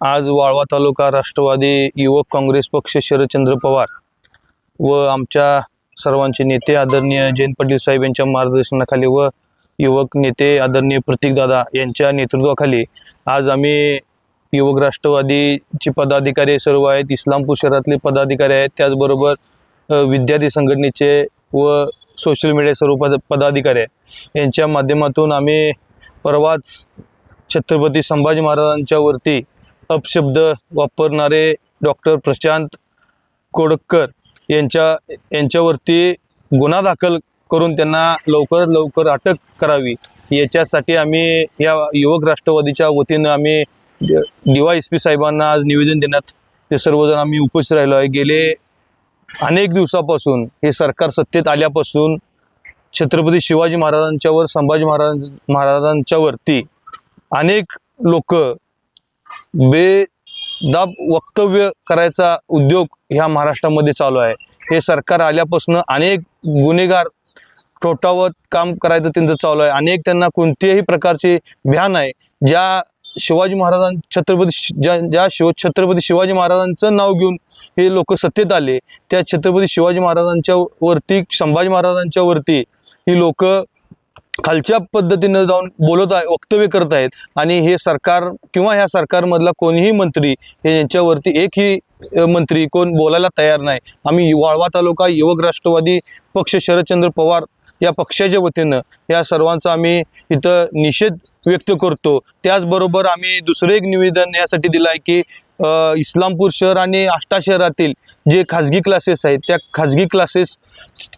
आज वाळवा तालुका राष्ट्रवादी युवक काँग्रेस पक्ष शरदचंद्र पवार व आमच्या सर्वांचे नेते आदरणीय जयंत पाटील साहेब यांच्या मार्गदर्शनाखाली व युवक नेते आदरणीय प्रतीकदादा यांच्या नेतृत्वाखाली आज आम्ही युवक राष्ट्रवादीचे पदाधिकारी सर्व आहेत इस्लामपूर शहरातले पदाधिकारी आहेत. त्याचबरोबर विद्यार्थी संघटनेचे व सोशल मीडिया सर्व पद पदाधिकारी आहेत. यांच्या माध्यमातून आम्ही परवाच छत्रपती संभाजी महाराजांच्या वरती अपशब्द वापरणारे डॉक्टर प्रशांत कोडकर यांच्या यांच्यावरती गुन्हा दाखल करून त्यांना लवकरात लवकर अटक करावी. याच्यासाठी आम्ही या युवक राष्ट्रवादीच्या वतीनं आम्ही डी वाय एस पी साहेबांना आज निवेदन देण्यात ते सर्वजण आम्ही उपस्थित राहिलो आहे. गेले अनेक दिवसापासून हे सरकार सत्तेत आल्यापासून छत्रपती शिवाजी महाराजांच्यावर संभाजी महाराज महाराजांच्यावरती अनेक लोक बेदाब वक्तव्य करायचा उद्योग ह्या महाराष्ट्रामध्ये चालू आहे. हे सरकार आल्यापासून अनेक गुन्हेगार ठोठावत काम करायचं त्यांचं चालू आहे. अनेक त्यांना कोणत्याही प्रकारचे भ्यान आहे. ज्या शिवाजी महाराजां छत्रपती ज्या ज्या शिव छत्रपती शिवाजी महाराजांचं नाव घेऊन हे लोक सत्तेत आले त्या छत्रपती शिवाजी महाराजांच्या वरती संभाजी महाराजांच्या वरती ही लोक खालच्या पद्धतीनं जाऊन बोलत आहे वक्तव्य करत आहेत. आणि हे सरकार किंवा ह्या सरकारमधला कोणीही मंत्री हे यांच्यावरती एकही मंत्री कोण बोलायला तयार नाही. आम्ही वाळवा तालुका युवक राष्ट्रवादी पक्ष शरदचंद्र पवार या पक्षाच्या वतीनं या सर्वांचा आम्ही इथं निषेध व्यक्त करतो. त्याचबरोबर आम्ही दुसरं एक निवेदन यासाठी दिलं आहे की इस्लामपूर शहर आणि आष्टा शहरातील जे खाजगी क्लासेस आहेत त्या खाजगी क्लासेस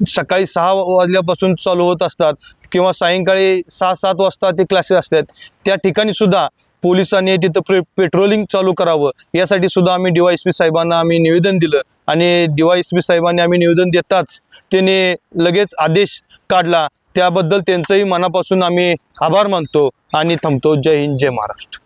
सकाळी सहा वाजल्यापासून चालू होत असतात किंवा सायंकाळी सहा सात वाजता ते क्लासेस असतात. त्या ठिकाणी सुद्धा पोलिसांनी तिथं पे पेट्रोलिंग चालू करावं. यासाठी सुद्धा आम्ही डी वाय एस पी साहेबांना आम्ही निवेदन दिलं. आणि डी वाय एस पी साहेबांनी आम्ही निवेदन देताच त्याने लगेच आदेश काढला. त्याबद्दल त्यांचंही मनापासून आम्ही आभार मानतो आणि थांबतो. जय हिंद जय महाराष्ट्र.